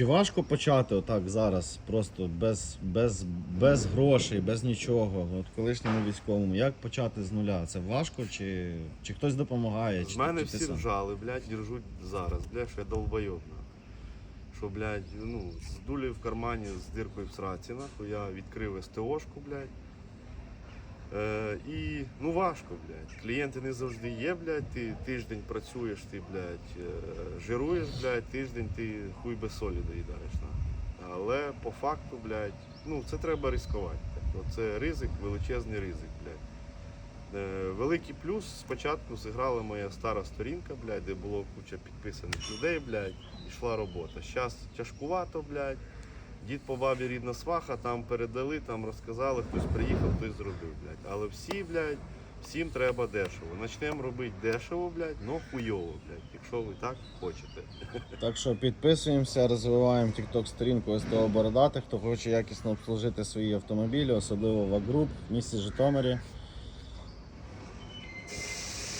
Чи важко почати отак зараз, просто без, без, без грошей, без нічого, от колишньому військовому, як почати з нуля? Це важко, чи, чи хтось допомагає? З Чи, мене чи всі сам? ржали, блядь, і ржуть зараз, блядь, що я долбойоб. Що, блядь, ну, з дулею в кармані з диркою в сраці, нахуй, я відкрив СТОшку, блядь. Е, і ну важко, блядь. Клієнти не завжди є, блядь. Ти тиждень працюєш, ти, блядь, е, жируєш, блядь, тиждень ти хуй без солі доїдаєш. нахуй. Але по факту, блядь, ну це треба ризикувати. Тобто Це ризик, величезний ризик, блядь. Е, Великий плюс спочатку зіграла моя стара сторінка, блядь, де було куча підписаних людей, блядь, йшла робота. Зараз тяжкувато, блядь. Дід по бабі рідна сваха, там передали, там розказали, хтось приїхав, хтось зробив, блядь. Але всі, блядь, всім треба дешево. Начнемо робити дешево, блядь, но хуйово, блядь, якщо ви так хочете. Так що підписуємося, розвиваємо TikTok сторінку СТО Бородатих, хто хоче якісно обслужити свої автомобілі, особливо в Агруп в місті Житомирі.